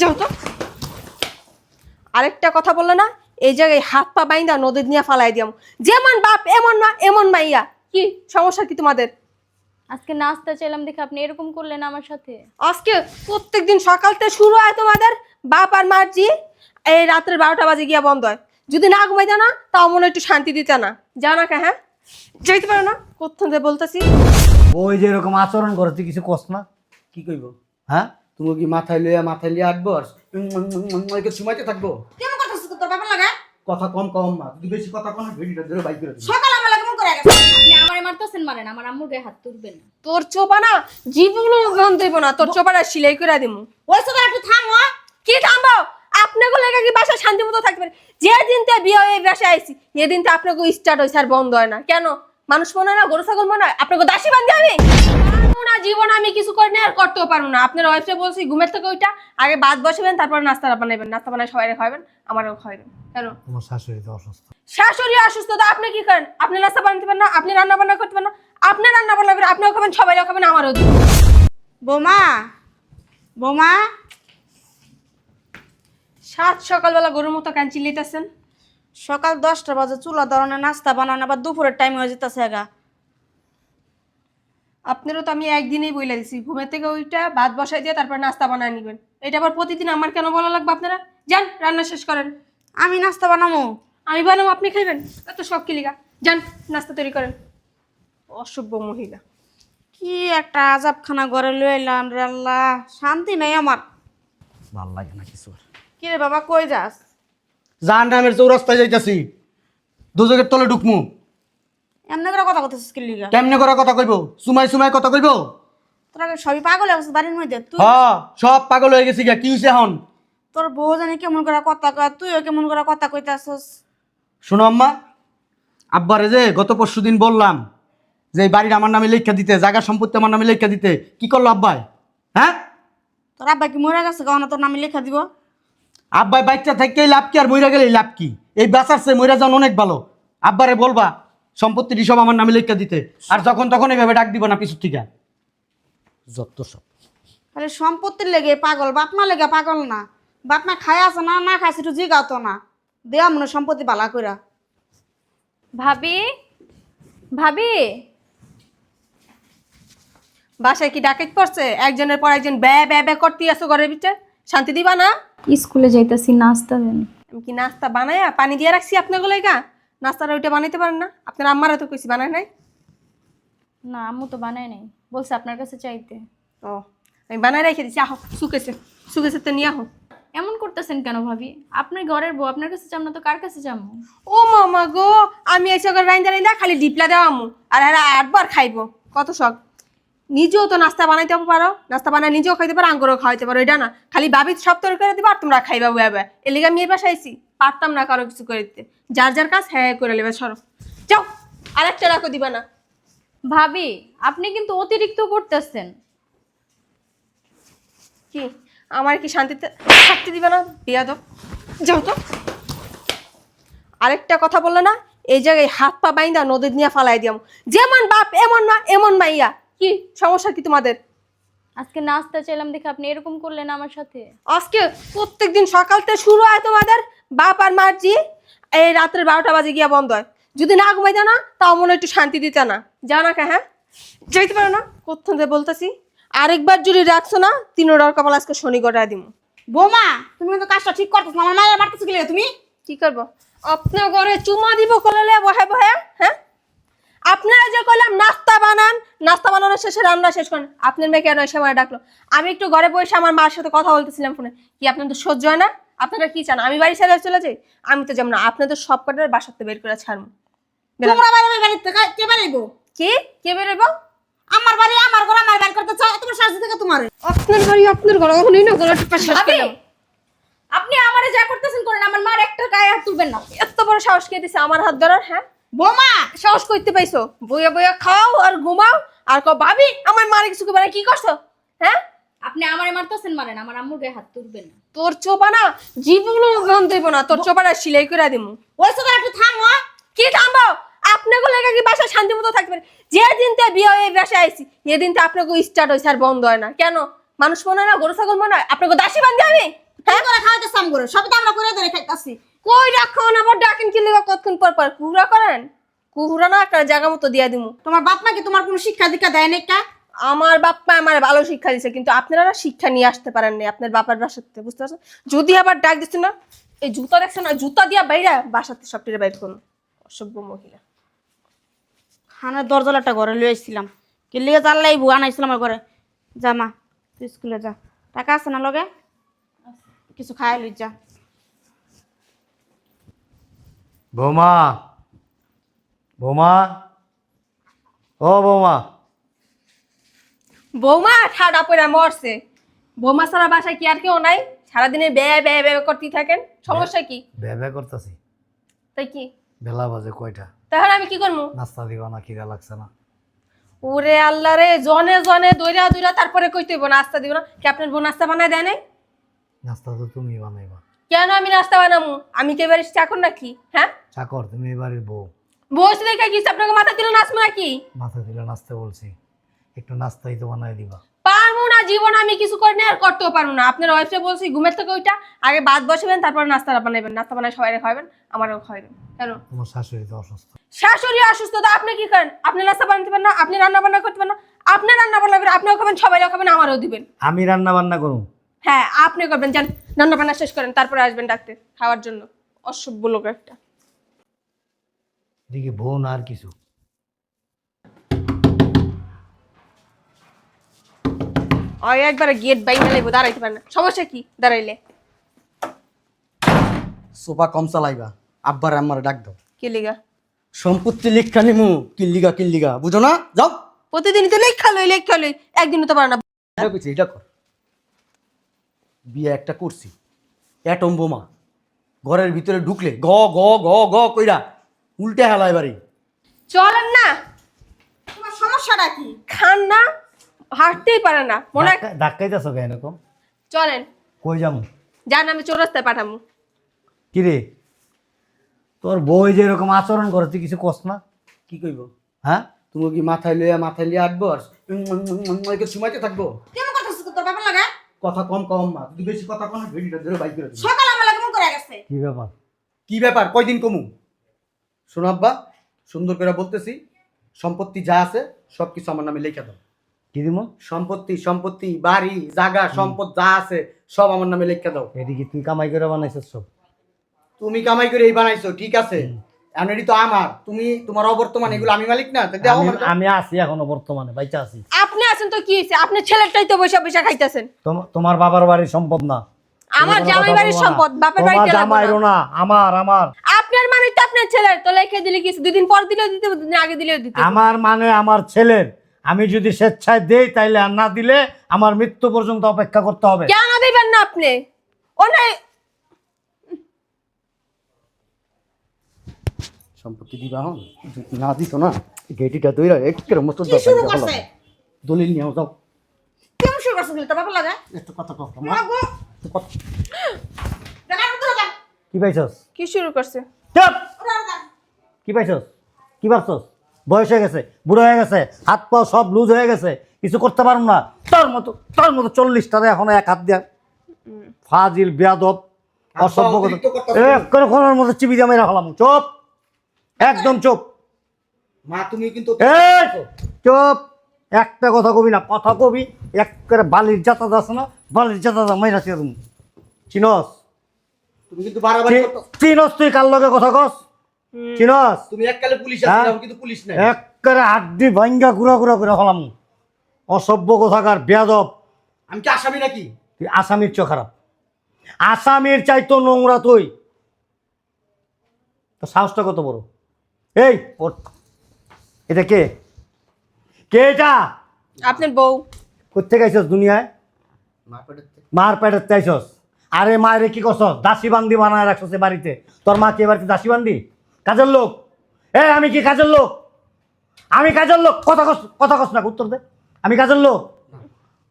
যাও তো। আরেকটা কথা বললে না এই জায়গায় হাত পা বাইন্দা নদীর নিয়ে ফালাই দিয়াম। যেমন বাপ এমন মা এমন মাইয়া। কি সমস্যা কি তোমাদের? আজকে নাস্তা চাইলাম দেখে আপনি এরকম করলেন আমার সাথে। আজকে প্রত্যেকদিন সকাল থেকে শুরু হয় তোমাদের বাপ আর মার জি এই রাত্রের বারোটা বাজে গিয়া বন্ধ হয়। যদি না ঘুমাইতে না তাও মনে একটু শান্তি দিতে না। যাও না কে হ্যাঁ? যাইতে পারো না কোথা থেকে বলতেছি? ওই যে এরকম আচরণ করে তুই কিছু কস না। কি কইব? হ্যাঁ? তুমি কি মাথায় লইয়া মাথায় লিয়ে আটবো আর সময়তে থাকব? কেমন করতেছিস তোর বাবার লাগা? কথা কম কম মা। যদি বেশি কথা কম ভিডিওটা ধরে বাইক করে সকাল আমার কেমন করে গেছে? আপনি আমারে মারতেছেন মারেন আমার আম্মুর গায়ে হাত তুলবেন তোর চোপা না জীবগুলো গন্ধ দেবো না তোর চোপাটা সিলাই করে দিমু। ওই সকাল একটু থাম ও। কি থামবো? আপনাকে লেগে কি বাসায় শান্তি মতো পারে যে দিন তে বিয়ে হয়ে এই বাসায় আইছি এদিন তো আপনাকে স্টার্ট হয়েছে আর বন্ধ হয় না। কেন? মানুষ মনে হয় না গরু ছাগল মনে হয় আপনাকে দাসী বান্ধি আমি? না জীবন আমি কিছু করি না আর করতেও পারব না। আপনার ওয়াইফে বলছি ঘুমের থেকে ওইটা আগে বাদ বসাবেন তারপর নাস্তা বানাবেন নাস্তা বানায় সবাই খাওয়াবেন আমারও খাওয়াবেন কেন? তোমার শাশুড়ি তো অসুস্থ। শাশুড়ি অসুস্থতা আপনি কি করেন? আপনি নাস্তা বানাতে পারেন না আপনি রান্না বান্না করতে পারেন না আপনি রান্না বান্না করে আপনিও খাবেন সবাইও খাবেন আমারও। বৌমা বৌমা। সাত সকালবেলা গরুর মতো কাঞ্চি লিতেছেন সকাল দশটা বাজে চুলা ধরনের নাস্তা বানানো আবার দুপুরের টাইম হয়ে যেতেছে গা। আপনারও তো আমি একদিনেই বলে দিছি ঘুমের থেকে ওইটা ভাত বসাই দিয়ে তারপর নাস্তা বানায় নিবেন। এটা আবার প্রতিদিন আমার কেন বলা লাগবে আপনারা? যান রান্না শেষ করেন। আমি নাস্তা বানাবো আমি বানাবো আপনি খাইবেন? এত শখ কিলিগা যান নাস্তা তৈরি করেন। অসভ্য মহিলা। কি একটা আজাব খানা ঘরে লয়ে এলাম রে আল্লাহ শান্তি নাই আমার। ভালো লাগে না কিছু কি রে বাবা কই যাস? জান নামের চৌরাস্তায় যাইতাছি। দুজকের তলে ঢুকমু। এমনি করে কথা কথা কি লিগা? কেমনে করে কথা কইব? সুমাই সুমাই কথা কইব? তোরা সবই পাগল হয়ে গেছে বাড়ির মধ্যে। তুই হ সব পাগল হয়ে গেছি গা কি হইছে এখন? তোর বউ জানি কেমন করে কথা কয় তুইও কেমন করে কথা কইতাছস? শোনো আম্মা আব্বারে যে গত পরশু দিন বললাম যে এই বাড়ির আমার নামে লেখা দিতে জায়গা সম্পত্তি আমার নামে লেখা দিতে কি করল আব্বাই? হ্যাঁ? তোর আব্বা কি মরে গেছে? গহনা তোর নামে লেখা দিব? আব্বাই বাচ্চা থাকতেই লাভ কি আর মইরা গেলে লাভ কি? এই বাঁচার চেয়ে মইরা যান অনেক ভালো। আব্বারে বলবা সম্পত্তিটি সব আমার নামে লেখা দিতে। আর যখন তখন এইভাবে ডাক দিব না পিছু থেকে। যত সব। খালি সম্পত্তির লেগে পাগল বাপ মা লেগে পাগল না। বাপ মা খাই আছে না না খাইছে একটু জিগাও তো না। দেয়া মনে সম্পত্তি বালা কইরা। ভাবি ভাবি। বাসায় কি ডাকাত পড়ছে? একজনের পর একজন ব্যা ব্যা ব্যা করতে আসো ঘরের ভিতরে? শান্তি দিবা না? স্কুলে যাইতাছি নাস্তা দেন। আমি কি নাস্তা বানায়া পানি দিয়ে রাখছি আপনার গলাইগা নাস্তাটা ওইটা বানাইতে পারেন না? আপনার আম্মারা তো কইছি বানায় নাই। না আম্মু তো বানায় নাই। বলছে আপনার কাছে চাইতে। ও আমি বানায় রেখে দিচ্ছি আহো শুকেছে। শুকেছে তো নিয়ে আহো। এমন করতেছেন কেন ভাবি? আপনার ঘরের বউ আপনার কাছে চাম না তো কার কাছে যাব ও মামা গো আমি এসে রাইন্দা রাইন্দা খালি ডিপলা দেওয়া আমু আর এরা আটবার খাইবো। কত শখ। নিজেও তো নাস্তা বানাইতে পারো নাস্তা বানাই নিজেও খাইতে পারো আঙ্গুরও খাওয়াইতে পারো এটা না। খালি বাবি সব তৈরি করে দিবা আর তোমরা খাইবা বুয়াবে এর লিগা মেয়ের বাসায় আইছি পারতাম না কারও কিছু করে দিতে যার যার কাজ হ্যাঁ করে নেবে সরো। যাও আরেকটা রাখো দিবা না। ভাবি আপনি কিন্তু অতিরিক্ত করতেছেন। কি? আমার কি শান্তিতে থাকতে দিবে না? বিয়া দাও। যাও তো। আরেকটা কথা বললে না এই জায়গায় হাত পা বাইন্দা নদীর নিয়ে ফালাই দিয়াম। যেমন বাপ এমন মা এমন মাইয়া। কি সমস্যা কি তোমাদের? আজকে নাস্তা চাইলাম দেখে আপনি এরকম করলেন আমার সাথে। আজকে প্রত্যেকদিন সকাল থেকে শুরু হয় তোমাদের বাপ আর মার জি এই রাত্রের বারোটা বাজে গিয়া বন্ধ হয়। যদি না ঘুমাইতে না তাও মনে একটু শান্তি দিতে না। যাও না কে হ্যাঁ? যাইতে পারো না? কোথা থেকে বলতেছি আরেকবার যদি রাখছো না তিন ওটার কপাল আজকে শনি গটায় দিব বোমা তুমি কিন্তু কাজটা ঠিক করতেছ না আমার মায়ের মারতেছ কি তুমি? কি করব? আপনার ঘরে চুমা দিব কলেলে বহে বহে হ্যাঁ? আপনারা যে কইলাম নাস্তা বানান শেষে রান্না শেষ করেন। আপনার মেয়ে কেন সময় ডাকলো? আমি একটু ঘরে বসে আমার মার সাথে কথা বলতেছিলাম ফোনে। কি আপনার তো সহ্য হয় না? আপনারা কি চান? আমি বাড়ি ছেড়ে চলে যাই? আমি তো যেমন আপনাদের সব কটার বাসাতে বের করে ছাড়বো। তোমরা বাইরে বাড়ি কে কি কে? বেরোবো আমার বাড়ি আমার ঘর আমার বাড়ি করতে চাও তোমার থেকে তোমার। আপনার বাড়ি আপনার ঘর ওখানেই না শেষ আপনি আমারে যা করতেছেন করেন আমার মার একটা গায়ে হাত তুলবেন না। এত বড় সাহস কে দিছে আমার হাত ধরার হ্যাঁ? বোমা! সাহস করতে পাইছো? বইয়া বইয়া খাও আর ঘুমাও আর কো ভাবি আমার মারে কিছু করে কি করছ? হ্যাঁ? আপনি আমারে মারতেছেন মারেন আমার আম্মুর গায়ে হাত তুলবেন না। তোর চোপা না জীবগুলো গন্ধ দেবো না তোর চোপাটা সিলাই করে দিমু। ওই সকাল একটু থাম ও। কি থামবো? আপনাকে লেগে কি বাসায় শান্তি মতো পারে যে দিন তে বিয়ে হয়ে বাসায় আইছি এদিন তো আপনাকে স্টার্ট হয়েছে আর বন্ধ হয় না। কেন? মানুষ মনে হয় না গরু ছাগল মনে হয় আপনাকে দাসী বান্ধি আমি? হ্যাঁ? করে খাওয়াইতে সাম করে সবই তো আমরা করে ধরে খাইতাছি। কই রাখুন আবার ডাকেন কি লেগে কতক্ষণ পর পর? কুহুরা করেন? কুহুরা না একটা জায়গা মতো দিয়া দিমু। তোমার বাপ মা কি তোমার কোনো শিক্ষা দীক্ষা দেয় নাই কা? আমার বাপ আমার ভালো শিক্ষা দিছে কিন্তু আপনারা না শিক্ষা নিয়ে আসতে পারেননি আপনার বাবার বাসাতে বুঝতে পারছেন? যদি আবার ডাক দিচ্ছে না এই জুতা দেখছেন না জুতা দিয়া বাইরা বাসাতে সবটিরে বাইর করুন। অসভ্য মহিলা। হানের দরজাল একটা ঘরে লয়ে আসছিলাম কি লিয়ে জানলাই বুয়া আনাইছিলাম আমার ঘরে। যা মা তুই স্কুলে যা। টাকা আছে না লগে? কিছু খাই লই যা। বৌমা বৌমা? ও বৌমা। বৌমা ঠাডা পড়া মরছে। বৌমা সারা বাসায় কি আর কেউ নাই? সারাদিনে ব্যয় ব্যয় ব্যয় করতেই থাকেন। সমস্যা কি? ভ্যা করতেছি। তাই কি? বেলা বাজে কয়টা? তাহলে আমি কি করব নাস্তা দিব না খিদা লাগছে না। ওরে আল্লাহ রে জনে জনে দইরা দইরা তারপরে কইতে হইব নাস্তা দিব না। কি আপনার বোন নাস্তা বানায় দেয় নাই? নাস্তা তো তুমি বানাইবা। কেন আমি নাস্তা বানামু? আমি কে এবার চাকর নাকি? হ্যাঁ? চাকর তুমি এবারের বউ। বসে দেখে কি আপনাকে মাথা দিলে নাচবো নাকি? মাথা দিলে নাচতে বলছি। একটু নাস্তাই তো বানাই দিবা। পারব না জীবন আমি কিছু করে নি আর করতেও পারব না। আপনার ওয়াইফে বলছি ঘুমের থেকে ওইটা আগে বাদ বসবেন তারপর নাস্তা বানাবেন নাস্তা বানায় সবাই খাওয়াবেন আমারও খাওয়াবেন কেন? তোমার শাশুড়ি তো অসুস্থ। শাশুড়ি অসুস্থতা আপনি কি করেন? আপনি নাস্তা বানাতে পারেন না আপনি রান্না বান্না করতে পারেন না আপনি রান্না বান্না করেন আপনিও খাবেন সবাইও খাবেন আমারও দিবেন। আমি রান্না বান্না করুন হ্যাঁ আপনি করবেন যান রান্না বান্না শেষ করেন তারপরে আসবেন ডাকতে খাওয়ার জন্য। অসভ্য লোক একটা। এদিকে বোন আর কিছু। ওই একবারে গেট মেলে দাঁড়াইতে পারে না। সমস্যা কি? দাঁড়াইলে। সোফা কম চালাইবা। আব্বার আমার ডাক দাও। কি লিগা? সম্পত্তি লিখা নিমু। কিল্লিগা কিল্লিগা বুঝো না? যাও। প্রতিদিনই তো লেখা লই লেখা লই। একদিনও তো পারে না। এটা কইছি এটা কর। বিয়ে একটা করছি। অ্যাটম বোমা। ঘরের ভিতরে ঢুকলে গ গ গ গ কইরা উল্টে হেলায় বাড়ি। চলেন না। তোমার সমস্যাটা কি? খান না হাঁটতেই পারে না। মনে হয় ধাক্কাইতেছ কেন এরকম? চলেন। কই যাব? যান আমি চৌরাস্তায় পাঠাবো কিরে তোর বই যে এরকম আচরণ করে তুই কিছু কস না? কি কইব? হ্যাঁ? তুমি কি মাথায় লইয়া মাথায় লিয়ে আটবো আর উম উম উম উম উম সময়তে থাকব? কেমন করতেছিস তোর? বাবার লাগে? কথা কম কম মা যদি বেশি কথা কম ভিডিওটা ধরে বাইক করে দিবো। সকাল আমার লাগে মন করে গেছে। কি ব্যাপার? কি ব্যাপার? কয়দিন কমু? শোনো আব্বা সুন্দর করে বলতেছি সম্পত্তি যা আছে সব কিছু আমার নামে লিখে দাও। কি দিব? সম্পত্তি সম্পত্তি বাড়ি জায়গা সম্পদ যা আছে সব আমার নামে লিখে দাও। এদিকে তুই কামাই করে বানাইছিস সব। তুমি কামাই করে এই বানাইছো ঠিক আছে? তো আমার তুমি তোমার অবর্তমান এগুলো আমি মালিক না আমি- আছি এখনও বর্তমানে বাইচা আছি। আপনি আছেন তো কি হয়েছে আপনার ছেলেটাই তো বসে বসে খাইতেছেন। তোমার বাবার বাড়ির সম্পদ না। আমার জামাই বাড়ির সম্পদ বাপের না। না আমার আমার। আপনার মানে তো আপনার ছেলের তো লেখে দিলে কি দুদিন পর দিলেও দিতে দুদিন আগে দিলেও দিতে আমার মানে আমার ছেলের। আমি যদি স্বেচ্ছায় দেই তাইলে আর না দিলে আমার মৃত্যু পর্যন্ত অপেক্ষা করতে হবে। কেন দিবেন না আপনি? ও নাই। সম্পত্তি দিবা হন? যদি না দিত না গেটিটা দইরা একের মতো কি শুরু করছে? দলিল নিয়ে যাও। কেমন শুরু করছে তোর বাবার লাগে? একটু কথা কও মা। কি পাইছস? কি শুরু করছে? কি পাইছস? কি পারছস বয়স হয়ে গেছে বুড়ো হয়ে গেছে হাত পা সব লুজ হয়ে গেছে কিছু করতে পারুম না। তোর মতো তোর মতো চল্লিশটারে এখন এক হাত দিয়া ফাজিল বেয়াদব অসভ্য কথা মতো চিবি দিয়ে মেরে হলাম চুপ! একদম চুপ! মা তুমি কিন্তু চুপ! একটা কথা কবি না কথা কবি এক করে বালির জাতা আছে না? বালির জাতা মাইরা তুমি চিনস? তুমি কিন্তু করতো। চিনস তুই কার লগে কথা কস? চিনস? তুমি এককালে পুলিশ হ্যাঁ? আছিলাম কিন্তু পুলিশ নাই। এক করে হাড্ডি ভাঙ্গা গুড়া গুড়া করে হলাম। অসভ্য কথাকার বেয়াদব। আমি কি আসামি নাকি? তুই আসামির চো খারাপ। আসামির চাইতো নোংরা তুই। তো সাহসটা কত বড়? এই ওঠ। এটা কে? কে এটা? আপনার বউ। কোথেকে আইসস দুনিয়ায়। মার পেটের চাইছস আরে মায়ের কি করছস দাসী বান্দি বানায় রাখছো সে বাড়িতে। তোর মা কি বাড়িতে দাসী বান্দি? কাজের লোক। এ আমি কি কাজের লোক? আমি কাজের লোক। কথা কস কথা কস না উত্তর দে। আমি কাজের লোক?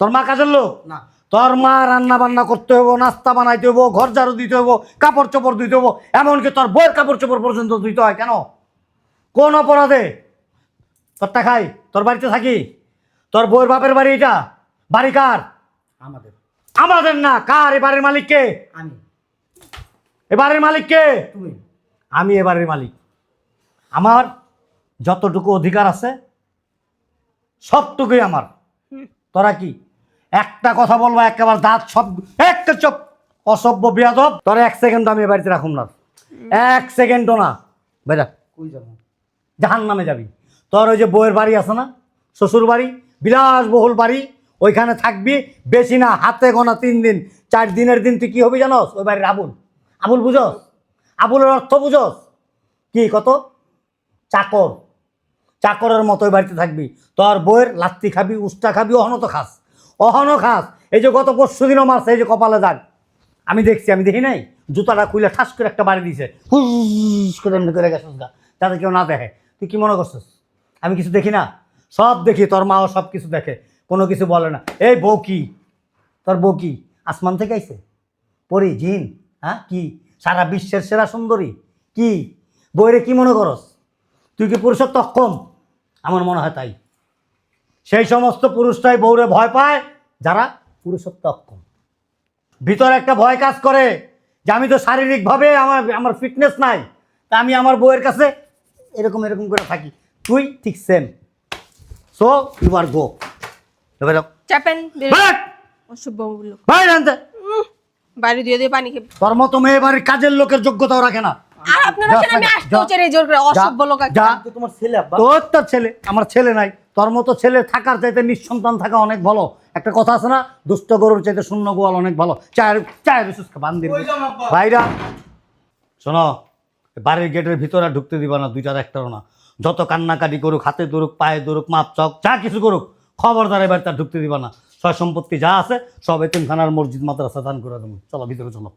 তোর মা কাজের লোক? না। তোর মা রান্না বান্না করতে হব নাস্তা বানাইতে হব ঘর ঝাড়ু দিতে হব কাপড় চোপড় দিতে হব এমনকি তোর বইয়ের কাপড় চোপড় পর্যন্ত দিতে হয় কেন? কোন অপরাধে? তোরটা খাই তোর বাড়িতে থাকি। তোর বউয়ের বাপের বাড়ি এটা। বাড়ি কার? আমাদের। আমাদের না কার এবারের মালিক কে আমি। এবারের মালিক কে তুমি। আমি এবারের মালিক। আমার যতটুকু অধিকার আছে সবটুকুই আমার। তোরা কি? একটা কথা বলবা একেবারে দাঁত সব একটা চপ অসভ্য বিয়াদব। তোরা এক সেকেন্ড আমি এ বাড়িতে রাখুম না। এক সেকেন্ডও না। বেটা কই যাব? জাহান নামে যাবি। তোর ওই যে বউয়ের বাড়ি আছে না? শ্বশুর বাড়ি বিলাসবহুল বাড়ি। ওইখানে থাকবি, বেশি না, হাতে গোনা তিন দিন, চার দিনের দিন তুই কি হবি জানোস? ওই বাড়ির আবুল। আবুল বুঝস? আবুলের অর্থ বুঝস? কি, কত? চাকর। চাকরের মতো ওই বাড়িতে থাকবি। তোর বউয়ের লাত্তি খাবি উস্তা খাবি অহন তো খাস। অহনও খাস। এই যে গত পরশু দিনও মারছে এই যে কপালে দাগ। আমি দেখছি, আমি দেখি নাই? জুতাটা খুলে ঠাস করে একটা বাড়ি দিছে। হুস করে এমনি করে গেছিস গা। যাতে কেউ না দেখে। তুই কি মনে করছিস? আমি কিছু দেখি না? সব দেখি, তোর মাও সব কিছু দেখে। কোনো কিছু বলে না। এই বউ কি? তোর বউ কি? আসমান থেকে আইছে? পরি, জিন হ্যাঁ কি? সারা বিশ্বের সেরা সুন্দরী, কি? বইরে কি মনে করস? তুই কি পুরুষের তক্ষম আমার মনে হয় তাই। সেই সমস্ত পুরুষটাই বউরে ভয় পায়, যারা পুরুষত্ব তক্ষম ভিতরে একটা ভয় কাজ করে যে আমি তো শারীরিকভাবে আমার আমার ফিটনেস নাই, তা আমি আমার বউয়ের কাছে এরকম এরকম করে থাকি। তুই ঠিক সেম সো ইউ আর গো চাপেন অসভ্য লোক উম, বাড়ি দিয়ে দিয়ে পানি খেয়ে তোর মতো মেয়ে বাড়ির কাজের লোকের যোগ্যতাও রাখে না। আর আপনারা কেন আমি যা, আসতেও জোর করে? অসভ্য লোক একটা। যা। তোমার ছেলে আব্বা। তোর তোর ছেলে আমার ছেলে নাই। তোর মতো ছেলে থাকার চাইতে নিঃসন্তান থাকা অনেক ভালো। একটা কথা আছে না দুষ্ট গরুর চাইতে শূন্য গোয়াল অনেক ভালো। চায়ের চায়ের বিশেষ বান্দি ভাইরা শোনো বাড়ির গেটের ভিতরে ঢুকতে দিবা না দুইটার একটারও না। যত কান্নাকাটি করুক হাতে দৌড়ুক পায়ে দৌড়ুক মাপ চক যা কিছু করুক খবরদার এবার তার ঢুকতে দিবা না। সয় সম্পত্তি যা আছে, সব এতিমখানার মসজিদ, মাদ্রাসা দান করে দেবো। চলো, ভিতরে চলো।